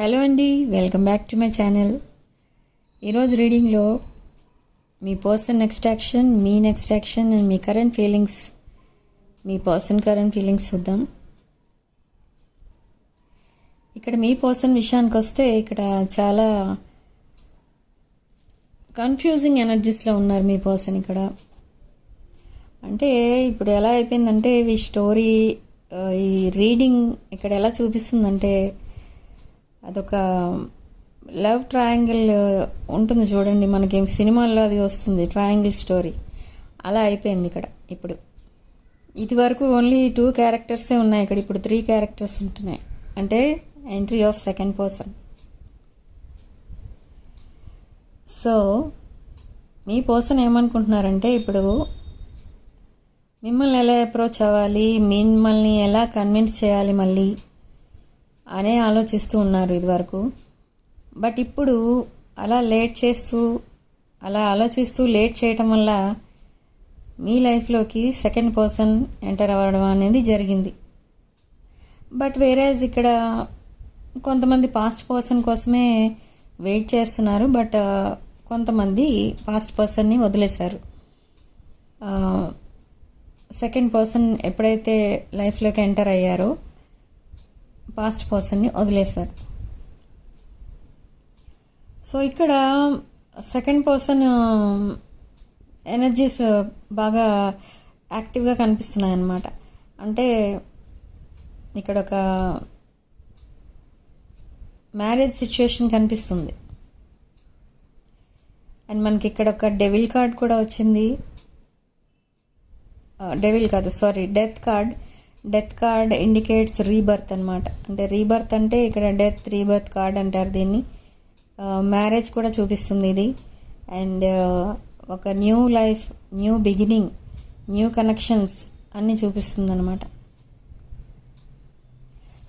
Hello అండి welcome back to my channel. ఈరోజు రీడింగ్లో మీ పర్సన్ నెక్స్ట్ యాక్షన్ మీ నెక్స్ట్ యాక్షన్ అండ్ మీ కరెంట్ ఫీలింగ్స్ మీ పర్సన్ కరెంట్ ఫీలింగ్స్ చూద్దాం. ఇక్కడ మీ పర్సన్ విషయానికి వస్తే ఇక్కడ చాలా కన్ఫ్యూజింగ్ ఎనర్జీస్లో ఉన్నారు మీ పర్సన్ ఇక్కడ. అంటే ఇప్పుడు ఎలా అయిపోయిందంటే ఈ స్టోరీ ఈ రీడింగ్ ఇక్కడ ఎలా చూపిస్తుందంటే అదొక లవ్ ట్రయాంగిల్ ఉంటుంది చూడండి మనకి సినిమాల్లో అది వస్తుంది ట్రయాంగిల్ స్టోరీ. అలా అయిపోయింది ఇక్కడ ఇప్పుడు. ఇది వరకు ఓన్లీ టూ క్యారెక్టర్సే ఉన్నాయి ఇక్కడ ఇప్పుడు త్రీ క్యారెక్టర్స్ ఉంటున్నాయి. అంటే entry of second person so me person ఏమనుకుంటున్నారంటే ఇప్పుడు మిమ్మల్ని ఎలా అప్రోచ్ అవ్వాలి మిమ్మల్ని ఎలా కన్విన్స్ చేయాలి మళ్ళీ? అనే ఆలోచిస్తూ ఉన్నారు ఇదివరకు. బట్ ఇప్పుడు అలా లేట్ చేస్తూ అలా ఆలోచిస్తూ లేట్ చేయటం వల్ల మీ లైఫ్లోకి సెకండ్ పర్సన్ ఎంటర్ అవ్వడం అనేది జరిగింది. బట్ వేరేజ్ ఇక్కడ కొంతమంది పాస్ట్ పర్సన్ కోసమే వెయిట్ చేస్తున్నారు. బట్ కొంతమంది పాస్ట్ పర్సన్ని వదిలేశారు. సెకండ్ పర్సన్ ఎప్పుడైతే లైఫ్లోకి ఎంటర్ అయ్యారో పాస్ట్ పర్సన్ని వదిలేశారు. సో ఇక్కడ సెకండ్ పర్సన్ ఎనర్జీస్ బాగా యాక్టివ్గా కనిపిస్తున్నాయి అన్నమాట అంటే ఇక్కడ ఒక మ్యారేజ్ సిచ్యువేషన్ కనిపిస్తుంది. అండ్ మనకి ఇక్కడ ఒక డెవిల్ కార్డ్ కూడా వచ్చింది. Uh, డెవిల్ కాదు sorry death card death card indicates rebirth అనమాట అంటే రీబర్త్ అంటే ఇక్కడ డెత్ రీబర్త్ కార్డ్ అంటారు దీన్ని. మ్యారేజ్ కూడా చూపిస్తుంది ఇది. అండ్ ఒక new life new beginning new connections అన్నీ చూపిస్తుంది అనమాట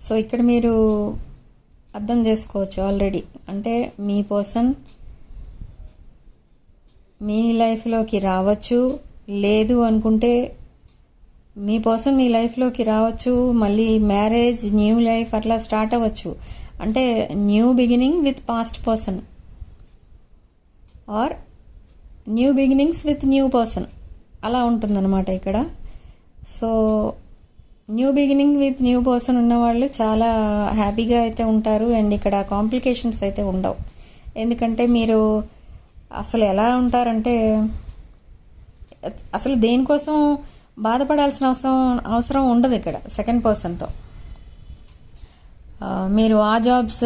సో ఇక్కడ మీరు అర్థం చేసుకోవచ్చు ఆల్రెడీ. అంటే మీ పర్సన్ మీ లైఫ్లోకి రావచ్చు లేదు అనుకుంటే మీ మీ లైఫ్లోకి రావచ్చు మళ్ళీ మ్యారేజ్ న్యూ లైఫ్ అట్లా స్టార్ట్ అవ్వచ్చు. అంటే new beginning with past person or new beginnings with new person అలా ఉంటుందన్నమాట ఇక్కడ. So new beginning with new person ఉన్నవాళ్ళు చాలా హ్యాపీగా అయితే ఉంటారు. అండ్ ఇక్కడ కాంప్లికేషన్స్ అయితే ఉండవు. ఎందుకంటే మీరు అసలు ఎలా ఉంటారంటే అసలు దేనికోసం బాధపడాల్సిన అవసరం అవసరం ఉండదు ఇక్కడ సెకండ్ పర్సన్తో మీరు ఆ జాబ్స్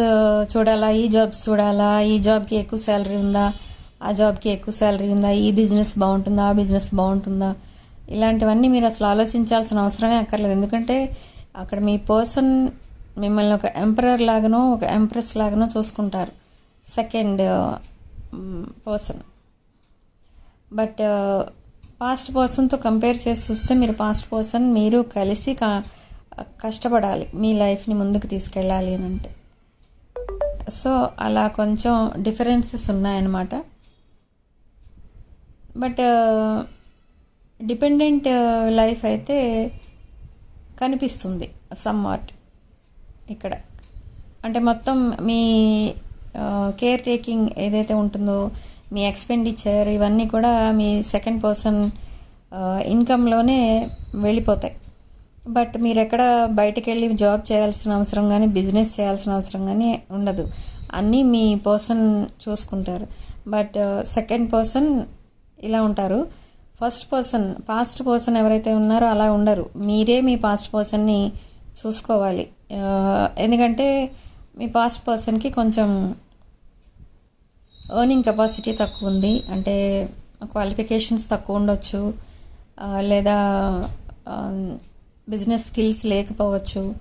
చూడాలా ఈ జాబ్స్ చూడాలా ఈ జాబ్కి ఎక్కువ శాలరీ ఉందా ఆ జాబ్కి ఎక్కువ శాలరీ ఉందా ఈ బిజినెస్ బాగుంటుందా ఆ బిజినెస్ బాగుంటుందా ఇలాంటివన్నీ మీరు అసలు ఆలోచించాల్సిన అవసరమే అక్కర్లేదు. ఎందుకంటే అక్కడ మీ పర్సన్ మిమ్మల్ని ఒక ఎంపరర్ లాగానో ఒక ఎంప్రెస్ లాగానో చూసుకుంటారు సెకండ్ పర్సన్ బట్ పాస్ట్ పర్సన్తో కంపేర్ చేసి చూస్తే మీరు పాస్ట్ పర్సన్ మీరు కలిసి కా- కష్టపడాలి. మీ లైఫ్ని ముందుకు తీసుకెళ్ళాలి అని అంటే. సో అలా కొంచెం డిఫరెన్సెస్ ఉన్నాయన్నమాట. బట్ డిపెండెంట్ లైఫ్ అయితే కనిపిస్తుంది సమ్వాట్ ఇక్కడ. అంటే మొత్తం మీ కేర్ టేకింగ్ ఏదైతే ఉంటుందో మీ ఎక్స్పెండిచర్ ఇవన్నీ కూడా మీ సెకండ్ పర్సన్ ఇన్కంలోనే వెళ్ళిపోతాయి బట్ మీరు ఎక్కడ బయటకు వెళ్ళి జాబ్ చేయాల్సిన అవసరం కానీ బిజినెస్ చేయాల్సిన అవసరం కానీ ఉండదు. అన్నీ మీ పర్సన్ చూసుకుంటారు. బట్ సెకండ్ పర్సన్ ఇలా ఉంటారు. ఫస్ట్ పర్సన్ పాస్ట్ పర్సన్ ఎవరైతే ఉన్నారో అలా ఉండరు. మీరే మీ పాస్ట్ పర్సన్ని చూసుకోవాలి. ఎందుకంటే మీ పాస్ట్ పర్సన్కి కొంచెం ఎర్నింగ్ కెపాసిటీ తక్కువ ఉంది. అంటే క్వాలిఫికేషన్స్ తక్కువ ఉండొచ్చు. లేదా బిజినెస్ స్కిల్స్ లేకపోవచ్చు.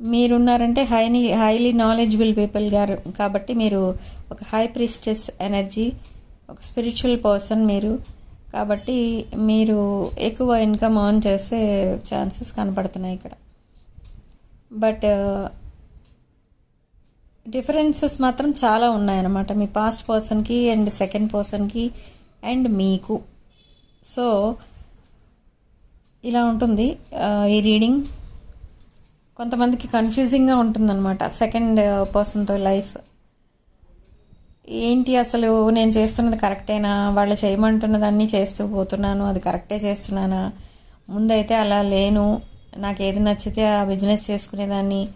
మీరున్నారంటే హైలీ హైలీ నాలెడ్జబుల్ పీపుల్ గారు. కాబట్టి మీరు ఒక హై ప్రిస్టెస్ ఎనర్జీ ఒక స్పిరిచువల్ పర్సన్ మీరు. కాబట్టి మీరు ఎక్కువ ఇన్కమ్ ఆన్ చేసే ఛాన్సెస్ కనపడుతున్నాయి ఇక్కడ. బట్ డిఫరెన్సెస్ మాత్రం చాలా ఉన్నాయన్నమాట. మీ పాస్ట్ పర్సన్కి అండ్ సెకండ్ పర్సన్కి అండ్ మీకు. సో ఇలా ఉంటుంది. Uh, ఈ రీడింగ్ కొంతమందికి కన్ఫ్యూజింగ్గా ఉంటుందన్నమాట. సెకండ్ పర్సన్తో లైఫ్ ఏంటి అసలు నేను చేస్తున్నది కరెక్టేనా? వాళ్ళు చేయమంటున్నదన్నీ చేస్తూ పోతున్నాను. అది కరెక్టే చేస్తున్నానా? ముందైతే అలా లేను. నాకు ఏది నచ్చితే ఆ బిజినెస్ చేసుకునేదాన్ని.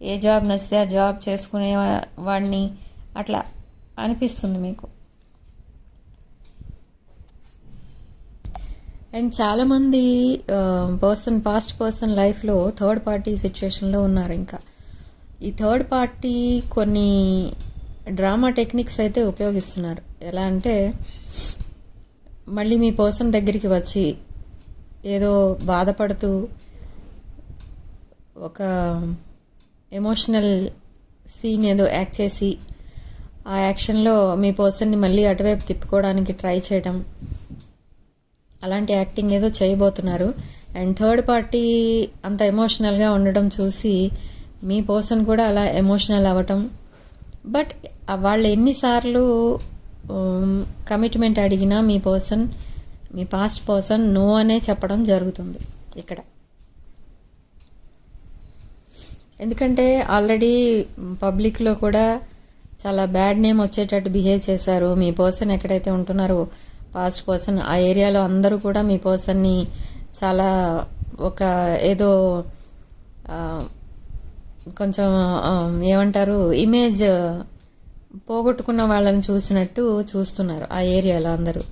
ఏ జాబ్ నచ్చితే ఆ జాబ్ చేసుకునే వాడిని అట్లా అనిపిస్తుంది మీకు. అండ్ చాలామంది పర్సన్ పాస్ట్ పర్సన్ లైఫ్లో థర్డ్ పార్టీ సిచ్యువేషన్లో ఉన్నారు ఇంకా. ఈ థర్డ్ పార్టీ కొన్ని డ్రామా టెక్నిక్స్ అయితే ఉపయోగిస్తున్నారు. ఎలా అంటే మళ్ళీ మీ పర్సన్ దగ్గరికి వచ్చి ఏదో బాధపడుతూ ఒక ఎమోషనల్ సీన్ ఏదో యాక్ట్ చేసి ఆ యాక్షన్లో మీ పర్సన్ని మళ్ళీ అటువైపు తిప్పుకోవడానికి ట్రై చేయడం అలాంటి యాక్టింగ్ ఏదో చేయబోతున్నారు. అండ్ థర్డ్ పార్టీ అంత ఎమోషనల్గా ఉండడం చూసి మీ పర్సన్ కూడా అలా ఎమోషనల్ అవ్వటం. బట్ వాళ్ళు ఎన్నిసార్లు కమిట్మెంట్ అడిగినా మీ పర్సన్ మీ పాస్ట్ పర్సన్ నో అనే చెప్పడం జరుగుతుంది ఇక్కడ. ఎందుకంటే ఆల్రెడీ పబ్లిక్లో కూడా చాలా బ్యాడ్ నేమ్ వచ్చేటట్టు బిహేవ్ చేశారు. మీ పర్సన్ ఎక్కడైతే ఉంటున్నారో పాస్ట్ పర్సన్ ఆ ఏరియాలో అందరూ కూడా మీ పర్సన్ని చాలా ఒక ఏదో కొంచెం ఏమంటారు ఇమేజ్ పోగొట్టుకున్న వాళ్ళని చూసినట్టు చూస్తున్నారు ఆ ఏరియాలో అందరూ.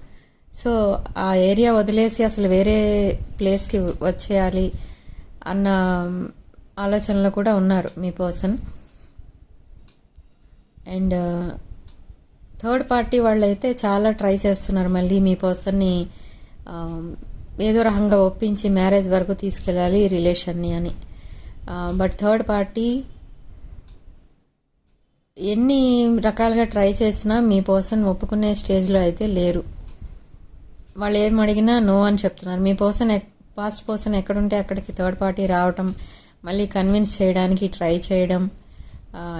సో ఆ ఏరియా వదిలేసి అసలు వేరే ప్లేస్కి వచ్చేయాలి అన్న ఆలోచనలో కూడా ఉన్నారు మీ పర్సన్. అండ్ థర్డ్ పార్టీ వాళ్ళైతే చాలా ట్రై చేస్తున్నారు మళ్ళీ మీ పర్సన్ని ఏదో రకంగా ఒప్పించి మ్యారేజ్ వరకు తీసుకెళ్ళాలి ఈ రిలేషన్ని అని. బట్ థర్డ్ పార్టీ ఎన్ని రకాలుగా ట్రై చేసినా మీ పర్సన్ ఒప్పుకునే స్టేజ్లో అయితే లేరు. వాళ్ళు ఏం అడిగినా నో అని చెప్తున్నారు. మీ పర్సన్ పాస్ట్ పర్సన్ ఎక్కడుంటే అక్కడికి థర్డ్ పార్టీ రావటం మళ్ళీ కన్విన్స్ చేయడానికి ట్రై చేయడం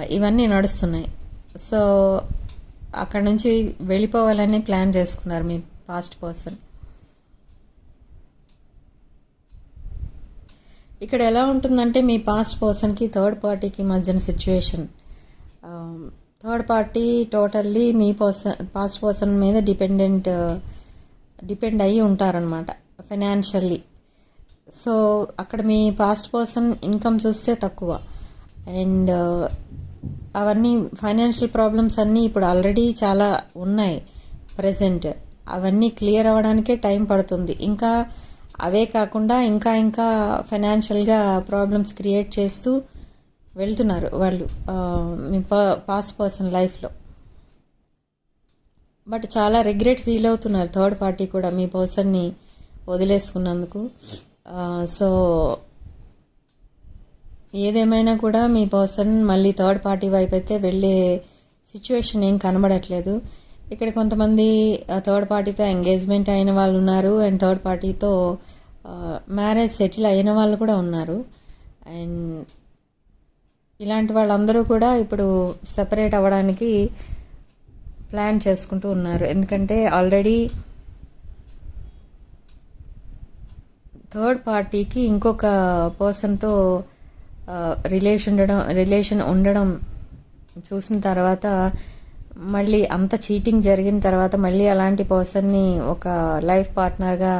ఇవన్నీ నడుస్తున్నాయి. సో అక్కడ నుంచి వెళ్ళిపోవాలని ప్లాన్ చేసుకున్నారు మీ పాస్ట్ పర్సన్ ఇక్కడ ఎలా ఉంటుందంటే మీ పాస్ట్ పర్సన్కి థర్డ్ పార్టీకి మధ్యన సిచ్యువేషన్ థర్డ్ పార్టీ టోటల్లీ మీ పర్సన్ పాస్ట్ పర్సన్ మీద డిపెండెంట్ డిపెండ్ అయ్యి ఉంటారనమాట ఫైనాన్షియల్లీ సో అక్కడ మీ పాస్ట్ పర్సన్ ఇన్కమ్ చూస్తే తక్కువ. అండ్ uh, అవన్నీ ఫైనాన్షియల్ ప్రాబ్లమ్స్ అన్నీ ఇప్పుడు ఆల్రెడీ చాలా ఉన్నాయి. ప్రజెంట్ అవన్నీ క్లియర్ అవ్వడానికే టైం పడుతుంది. ఇంకా అవే కాకుండా ఇంకా ఇంకా ఫైనాన్షియల్గా ప్రాబ్లమ్స్ క్రియేట్ చేస్తూ వెళ్తున్నారు వాళ్ళు uh, మీ పాస్ట్ పర్సన్ లైఫ్లో బట్ చాలా రిగ్రెట్ ఫీల్ అవుతున్నారు థర్డ్ పార్టీ కూడా మీ పర్సన్ని వదిలేసుకున్నందుకు. సో ఏదేమైనా కూడా మీ పర్సన్ మళ్ళీ థర్డ్ పార్టీ వైపు అయితే వెళ్ళే సిచ్యువేషన్ ఏం కనబడట్లేదు. ఇక్కడ కొంతమంది థర్డ్ పార్టీతో ఎంగేజ్మెంట్ అయిన వాళ్ళు ఉన్నారు అండ్ థర్డ్ పార్టీతో మ్యారేజ్ సెటిల్ అయిన వాళ్ళు కూడా ఉన్నారు. అండ్ ఇలాంటి వాళ్ళందరూ కూడా ఇప్పుడు సెపరేట్ అవ్వడానికి ప్లాన్ చేసుకుంటూ ఉన్నారు. ఎందుకంటే ఆల్రెడీ థర్డ్ పార్టీకి ఇంకొక పర్సన్తో రిలేషన్ ఉండడం రిలేషన్ ఉండడం చూసిన తర్వాత మళ్ళీ అంత చీటింగ్ జరిగిన తర్వాత మళ్ళీ అలాంటి పర్సన్ని ఒక లైఫ్ పార్ట్నర్గా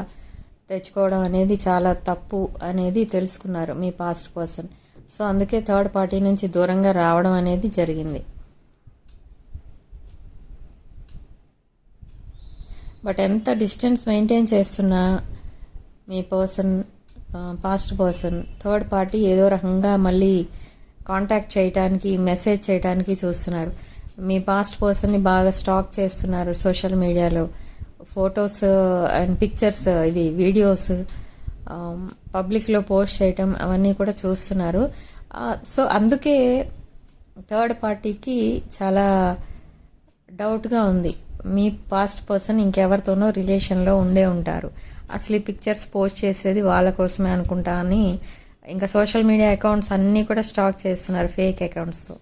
తెచ్చుకోవడం అనేది చాలా తప్పు అనేది తెలుసుకున్నారు మీ పాస్ట్ పర్సన్. సో అందుకే థర్డ్ పార్టీ నుంచి దూరంగా రావడం అనేది జరిగింది. బట్ ఎంత డిస్టెన్స్ మెయింటైన్ చేస్తున్నా మీ person past person third party ఏదో రకంగా మళ్ళీ కాంటాక్ట్ చేయడానికి మెసేజ్ చేయడానికి చూస్తున్నారు. మీ పాస్ట్ పర్సన్ని బాగా స్టాక్ చేస్తున్నారు సోషల్ మీడియాలో ఫొటోస్ అండ్ పిక్చర్స్ ఇవి వీడియోస్ పబ్లిక్లో పోస్ట్ చేయటం అవన్నీ కూడా చూస్తున్నారు. సో అందుకే థర్డ్ పార్టీకి చాలా డౌట్గా ఉంది. మీ పాస్ట్ పర్సన్ ఇంకెవరితోనో రిలేషన్లో ఉండే ఉంటారు. అసలు ఈ పిక్చర్స్ పోస్ట్ చేసేది వాళ్ళ కోసమే అనుకుంటా అని ఇంకా సోషల్ మీడియా అకౌంట్స్ అన్నీ కూడా స్టాక్ చేస్తున్నారు ఫేక్ అకౌంట్స్తో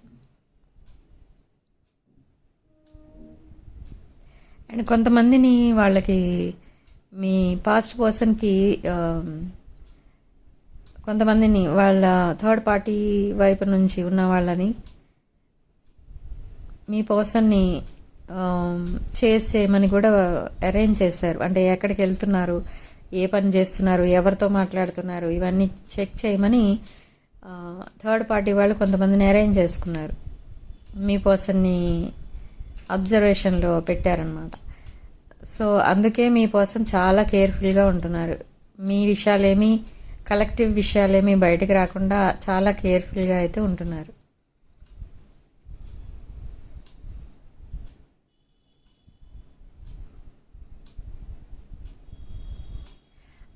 అండ్ కొంతమందిని వాళ్ళకి మీ పాస్ట్ పర్సన్కి um, కొంతమందిని వాళ్ళ థర్డ్ పార్టీ వైపు నుంచి ఉన్న వాళ్ళని మీ పర్సన్ని Um, చేస్ చేయమని కూడా అరేంజ్ చేశారు. అంటే ఎక్కడికి వెళ్తున్నారు ఏ పని చేస్తున్నారు ఎవరితో మాట్లాడుతున్నారు ఇవన్నీ చెక్ చేయమని uh, థర్డ్ పార్టీ వాళ్ళు కొంతమందిని అరేంజ్ చేసుకున్నారు. మీ పర్సన్ని అబ్జర్వేషన్లో పెట్టారనమాట సో అందుకే మీ పర్సన్ చాలా కేర్ఫుల్గా ఉంటున్నారు. మీ విషయాలేమి కలెక్టివ్ విషయాలేమి బయటకు రాకుండా చాలా కేర్ఫుల్గా అయితే ఉంటున్నారు.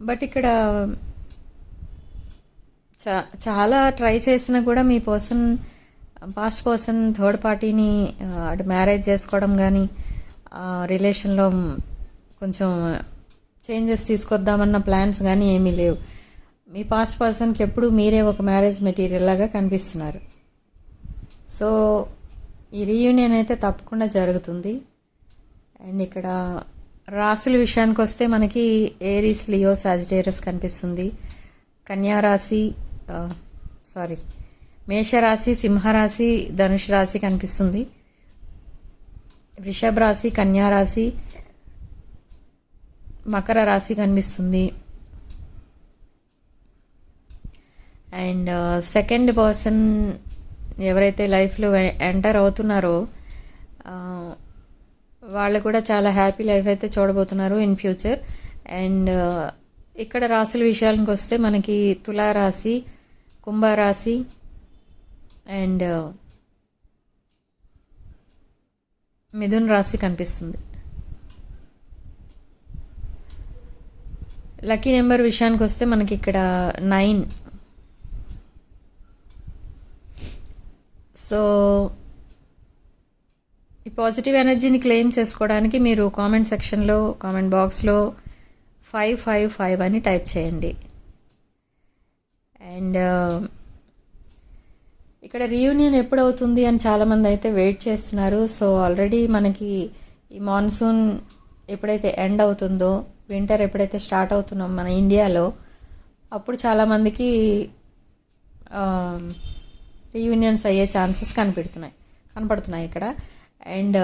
బట్ ఇక్కడ చా చాలా ట్రై చేసినా కూడా మీ పర్సన్ పాస్ట్ పర్సన్ థర్డ్ పార్టీని అటు మ్యారేజ్ చేసుకోవడం కానీ రిలేషన్లో కొంచెం చేంజెస్ తీసుకొద్దామన్న ప్లాన్స్ కానీ ఏమీ లేవు. మీ పాస్ట్ పర్సన్కి ఎప్పుడు మీరే ఒక మ్యారేజ్ మెటీరియల్ లాగా కనిపిస్తున్నారు. సో ఈ రీయూనియన్ అయితే తప్పకుండా జరుగుతుంది. అండ్ ఇక్కడ రాశుల విషయానికి వస్తే మనకి ఏరీస్ లియో సాజిటేరస్ కనిపిస్తుంది. కన్యా రాశి సారీ మేషరాశి సింహరాశి ధనుష్ రాశి కనిపిస్తుంది. వృషభ రాశి కన్యా రాశి మకర రాశి కనిపిస్తుంది. అండ్ సెకండ్ పర్సన్ ఎవరైతే లైఫ్లో ఎంటర్ అవుతున్నారో వాళ్ళు కూడా చాలా హ్యాపీ లైఫ్ అయితే చూడబోతున్నారు ఇన్ ఫ్యూచర్ అండ్ ఇక్కడ రాశుల విషయానికి వస్తే మనకి తులారాశి కుంభరాశి అండ్ uh, మిథున్ రాశి కనిపిస్తుంది. లక్కీ నెంబర్ విషయానికి వస్తే మనకి ఇక్కడ నైన్ సో ఈ పాజిటివ్ ఎనర్జీని క్లెయిమ్ చేసుకోవడానికి మీరు కామెంట్ సెక్షన్లో కామెంట్ బాక్స్లో ఫైవ్ ఫైవ్ ఫైవ్ అని టైప్ చేయండి. అండ్ uh, ఇక్కడ రీయూనియన్ ఎప్పుడు అవుతుంది అని చాలామంది అయితే వెయిట్ చేస్తున్నారు. సో ఆల్రెడీ మనకి ఈ మాన్సూన్ ఎప్పుడైతే ఎండ్ అవుతుందో వింటర్ ఎప్పుడైతే స్టార్ట్ అవుతున్నాం మన ఇండియాలో అప్పుడు చాలామందికి um, రీయూనియన్స్ అయ్యే ఛాన్సెస్ కనిపెడుతున్నాయి కనపడుతున్నాయి ఇక్కడ. అండ్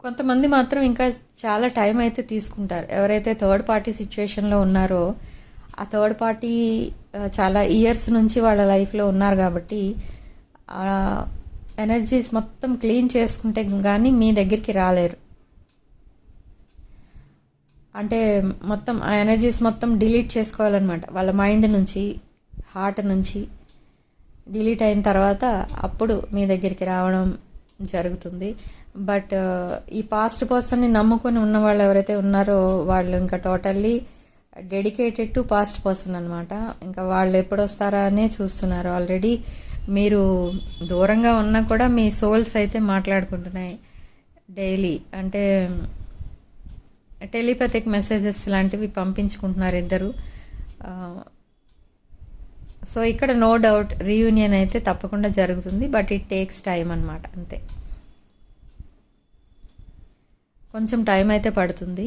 కొంతమంది మాత్రం ఇంకా చాలా టైం అయితే తీసుకుంటారు. ఎవరైతే థర్డ్ పార్టీ సిచ్యువేషన్లో ఉన్నారో ఆ థర్డ్ పార్టీ చాలా ఇయర్స్ నుంచి వాళ్ళ లైఫ్లో ఉన్నారు కాబట్టి ఎనర్జీస్ మొత్తం క్లీన్ చేసుకుంటే కానీ మీ దగ్గరికి రాలేరు. అంటే మొత్తం ఆ ఎనర్జీస్ మొత్తం డిలీట్ చేసుకోవాలన్నమాట. వాళ్ళ మైండ్ నుంచి హార్ట్ నుంచి. డిలీట్ అయిన తర్వాత అప్పుడు మీ దగ్గరికి రావడం జరుగుతుంది. బట్ ఈ పాస్ట్ పర్సన్ని నమ్ముకొని ఉన్న వాళ్ళు ఎవరైతే ఉన్నారో వాళ్ళు ఇంకా totally dedicated to past person అనమాట ఇంకా వాళ్ళు ఎప్పుడు వస్తారా అనే చూస్తున్నారు. ఆల్రెడీ మీరు దూరంగా ఉన్నా కూడా మీ సోల్స్ అయితే మాట్లాడుకుంటున్నాయి డైలీ. అంటే టెలిపతిక్ మెసేజెస్ లాంటివి పంపించుకుంటున్నారు ఇద్దరు. సో ఇక్కడ నో డౌట్ రీయూనియన్ అయితే తప్పకుండా జరుగుతుంది బట్ ఇట్ టేక్స్ టైం అనమాట అంతే. కొంచెం టైం అయితే పడుతుంది.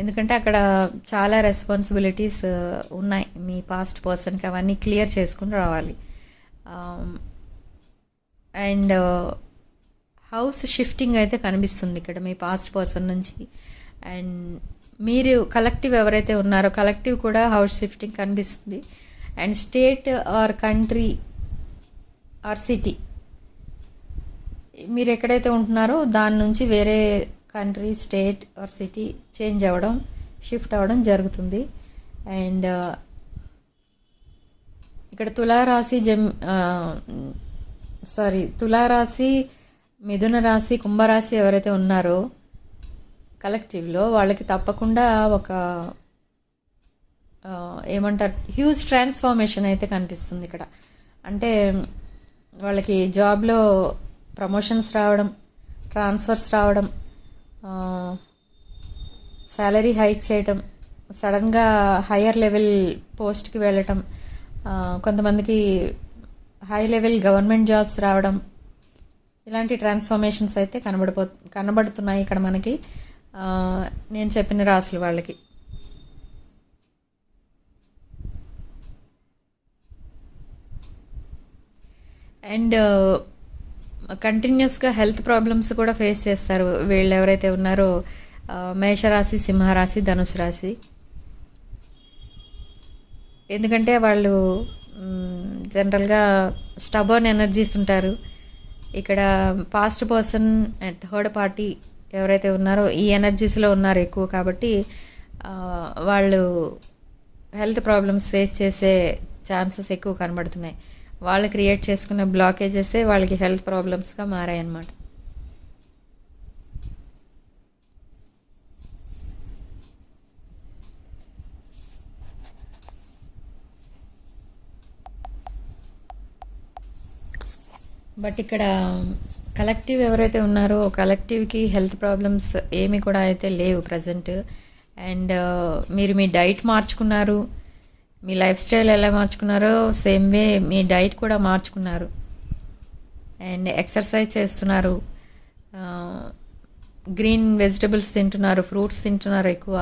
ఎందుకంటే అక్కడ చాలా రెస్పాన్సిబిలిటీస్ uh, ఉన్నాయి. మీ పాస్ట్ పర్సన్కి అవన్నీ క్లియర్ చేసుకుని రావాలి. అండ్ హౌస్ షిఫ్టింగ్ అయితే కనిపిస్తుంది ఇక్కడ మీ పాస్ట్ పర్సన్ నుంచి. అండ్ మీరు కలెక్టివ్ ఎవరైతే ఉన్నారో కలెక్టివ్ కూడా హౌస్ షిఫ్టింగ్ కనిపిస్తుంది. And state or country or city. మీరు ఎక్కడైతే ఉంటున్నారో దాని నుంచి వేరే country state or city change అవ్వడం షిఫ్ట్ అవ్వడం జరుగుతుంది. అండ్ ఇక్కడ తులారాశి జమ్ సారీ తులారాశి మిథున రాశి కుంభరాశి ఎవరైతే ఉన్నారో కలెక్టివ్లో వాళ్ళకి తప్పకుండా ఒక ఏమంటారు? హ్యూజ్ ట్రాన్స్ఫార్మేషన్ అయితే కనిపిస్తుంది ఇక్కడ. అంటే వాళ్ళకి జాబ్లో ప్రమోషన్స్ రావడం ట్రాన్స్ఫర్స్ రావడం శాలరీ హైక్ చేయటం సడన్గా హయ్యర్ లెవెల్ పోస్ట్కి వెళ్ళటం కొంతమందికి హై లెవెల్ గవర్నమెంట్ జాబ్స్ రావడం ఇలాంటి ట్రాన్స్ఫర్మేషన్స్ అయితే కనబడిపో కనబడుతున్నాయి ఇక్కడ మనకి. నేను చెప్పిన రాసులు వాళ్ళకి. అండ్ కంటిన్యూస్గా హెల్త్ ప్రాబ్లమ్స్ కూడా ఫేస్ చేస్తారు. వీళ్ళు ఎవరైతే ఉన్నారో మేషరాశి సింహరాశి ధనుసు రాశి. ఎందుకంటే వాళ్ళు జనరల్గా స్టబర్న్ ఎనర్జీస్ ఉంటారు. ఇక్కడ past person and third party ఎవరైతే ఉన్నారో ఈ ఎనర్జీస్లో ఉన్నారు ఎక్కువ కాబట్టి వాళ్ళు హెల్త్ ప్రాబ్లమ్స్ ఫేస్ చేసే ఛాన్సెస్ ఎక్కువ కనబడుతున్నాయి. వాళ్ళు క్రియేట్ చేసుకున్న బ్లాకేజెసే వాళ్ళకి హెల్త్ ప్రాబ్లమ్స్గా మారాయన్నమాట బట్ ఇక్కడ కలెక్టివ్ ఎవరైతే ఉన్నారో కలెక్టివ్కి హెల్త్ ప్రాబ్లమ్స్ ఏమి కూడా అయితే లేవు ప్రజెంట్. అండ్ మీరు మీ డైట్ మార్చుకున్నారు. మీ లైఫ్ స్టైల్ ఎలా మార్చుకున్నారో సేమ్ వే మీ డైట్ కూడా మార్చుకున్నారు. అండ్ ఎక్సర్సైజ్ చేస్తున్నారు. గ్రీన్ వెజిటబుల్స్ తింటున్నారు ఫ్రూట్స్ తింటున్నారు ఎక్కువ.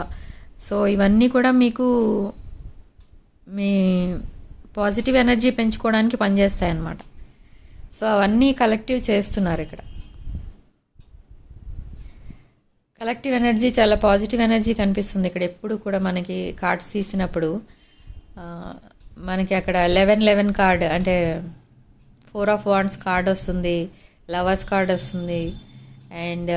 సో ఇవన్నీ కూడా మీకు మీ పాజిటివ్ ఎనర్జీ పెంచుకోవడానికి పనిచేస్తాయి అన్నమాట సో అవన్నీ కలెక్టివ్ చేస్తున్నారు ఇక్కడ. కలెక్టివ్ ఎనర్జీ చాలా పాజిటివ్ ఎనర్జీ కనిపిస్తుంది ఇక్కడ. ఎప్పుడు కూడా మనకి కార్డ్స్ తీసినప్పుడు మనకి అక్కడ లెవెన్ లెవెన్ కార్డ్ అంటే ఫోర్ ఆఫ్ వాండ్స్ కార్డ్ వస్తుంది లవర్స్ కార్డ్ వస్తుంది and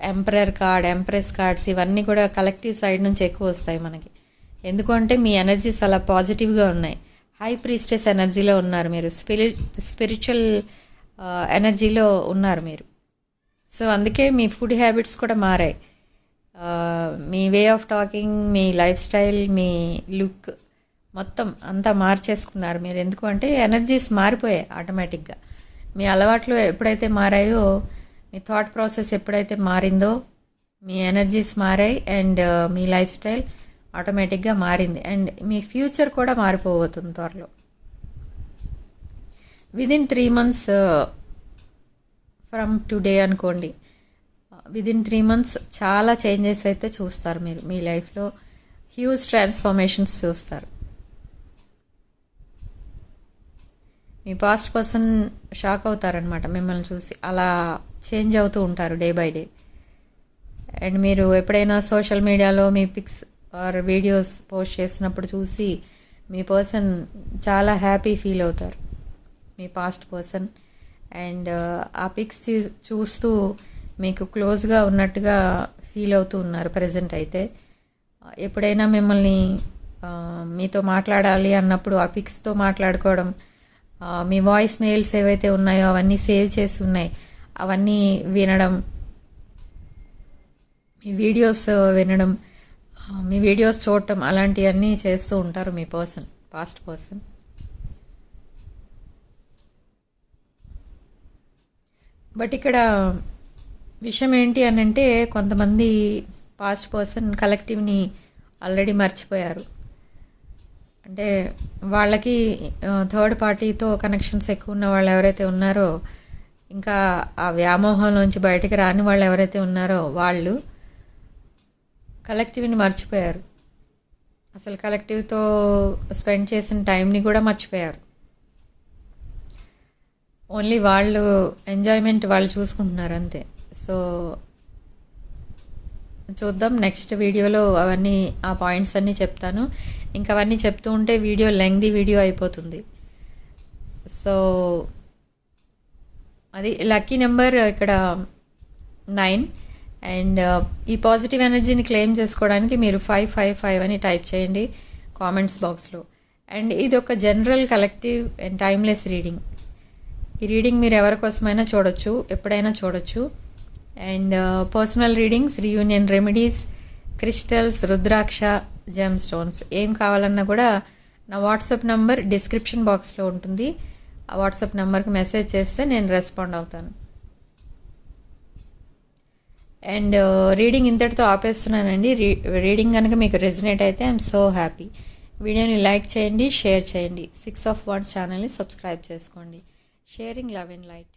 emperor card empress cards ఇవన్నీ కూడా కలెక్టివ్ సైడ్ నుంచి ఎక్కువ వస్తాయి మనకి. ఎందుకంటే మీ ఎనర్జీస్ అలా పాజిటివ్గా ఉన్నాయి. హై ప్రీస్టెస్ ఎనర్జీలో ఉన్నారు మీరు. స్పిరి స్పిరిచువల్ ఎనర్జీలో ఉన్నారు మీరు. సో అందుకే మీ ఫుడ్ హ్యాబిట్స్ కూడా మారాయి. మీ వే ఆఫ్ టాకింగ్ మీ లైఫ్ స్టైల్ మీ లుక్ మొత్తం అంతా మార్చేసుకున్నారు మీరు. ఎందుకు అంటే ఎనర్జీస్ మారిపోయాయి ఆటోమేటిక్గా మీ అలవాట్లు ఎప్పుడైతే మారాయో మీ థాట్ ప్రాసెస్ ఎప్పుడైతే మారిందో మీ ఎనర్జీస్ మారాయి అండ్ uh, మీ లైఫ్ స్టైల్ ఆటోమేటిక్గా మారింది. అండ్ మీ ఫ్యూచర్ కూడా మారిపోబోతుంది త్వరలో. Within three months from today అనుకోండి విదిన్ త్రీ మంత్స్ చాలా చేంజెస్ అయితే చూస్తారు మీరు. మీ లైఫ్లో హ్యూజ్ ట్రాన్స్ఫర్మేషన్స్ చూస్తారు. మీ పాస్ట్ పర్సన్ షాక్ అవుతారనమాట మిమ్మల్ని చూసి. అలా చేంజ్ అవుతూ ఉంటారు డే బై డే అండ్ మీరు ఎప్పుడైనా సోషల్ మీడియాలో మీ పిక్స్ ఆర్ వీడియోస్ పోస్ట్ చేసినప్పుడు చూసి మీ పర్సన్ చాలా హ్యాపీ ఫీల్ అవుతారు. మీ పాస్ట్ పర్సన్ అండ్ ఆ పిక్స్ చూస్తూ మీకు క్లోజ్గా ఉన్నట్టుగా ఫీల్ అవుతూ ఉన్నారు ప్రజెంట్ అయితే. ఎప్పుడైనా మిమ్మల్ని మీతో మాట్లాడాలి అన్నప్పుడు ఆ పిక్స్తో మాట్లాడుకోవడం మీ వాయిస్ మెయిల్స్ ఏవైతే ఉన్నాయో అవన్నీ సేవ్ చేసి ఉన్నాయి. అవన్నీ వినడం మీ వీడియోస్ వినడం మీ వీడియోస్ చూడటం అలాంటివన్నీ చేస్తూ ఉంటారు మీ పర్సన్ పాస్ట్ పర్సన్ బట్ ఇక్కడ విషయం ఏంటి అని అంటే కొంతమంది పాస్ట్ పర్సన్ కలెక్టివ్ని ఆల్రెడీ మర్చిపోయారు. అంటే వాళ్ళకి థర్డ్ పార్టీతో కనెక్షన్స్ ఎక్కువ ఉన్న వాళ్ళు ఎవరైతే ఉన్నారో ఇంకా ఆ వ్యామోహంలోంచి బయటకు రాని వాళ్ళు ఎవరైతే ఉన్నారో వాళ్ళు కలెక్టివ్ని మర్చిపోయారు. అసలు కలెక్టివ్తో స్పెండ్ చేసిన టైంని కూడా మర్చిపోయారు. ఓన్లీ వాళ్ళు ఎంజాయ్మెంట్ వాళ్ళు చూసుకుంటున్నారు అంతే. సో చూద్దాం నెక్స్ట్ వీడియోలో అవన్నీ ఆ పాయింట్స్ అన్నీ చెప్తాను. ఇంకా అవన్నీ చెప్తూ ఉంటే వీడియో లెంగ్ది వీడియో అయిపోతుంది. సో అది లక్కీ నెంబర్ ఇక్కడ నైన్. అండ్ uh, ఈ పాజిటివ్ ఎనర్జీని క్లెయిమ్ చేసుకోవడానికి మీరు ఫైవ్ ఫైవ్ ఫైవ్ అని టైప్ చేయండి కామెంట్స్ బాక్స్లో. అండ్ ఇది ఒక general collective and timeless reading. ఈ రీడింగ్ మీరు ఎవరి కోసమైనా చూడొచ్చు ఎప్పుడైనా చూడొచ్చు. And uh, personal readings reunion remedies crystals rudraksha gem stones ఏం కావాలన్నా కూడా నా వాట్సాప్ నంబర్ డిస్క్రిప్షన్ బాక్స్లో ఉంటుంది. ఆ వాట్సాప్ నెంబర్కి మెసేజ్ చేస్తే నేను రెస్పాండ్ అవుతాను. అండ్ రీడింగ్ uh, ఇంతటితో ఆపేస్తున్నానండి. రీ రీడింగ్ కనుక మీకు రెజినేట్ అయితే ఐఎమ్ సో హ్యాపీ వీడియోని లైక్ చేయండి షేర్ చేయండి. సిక్స్ ఆఫ్ వన్ ఛానల్ని సబ్స్క్రైబ్ చేసుకోండి. Sharing love and light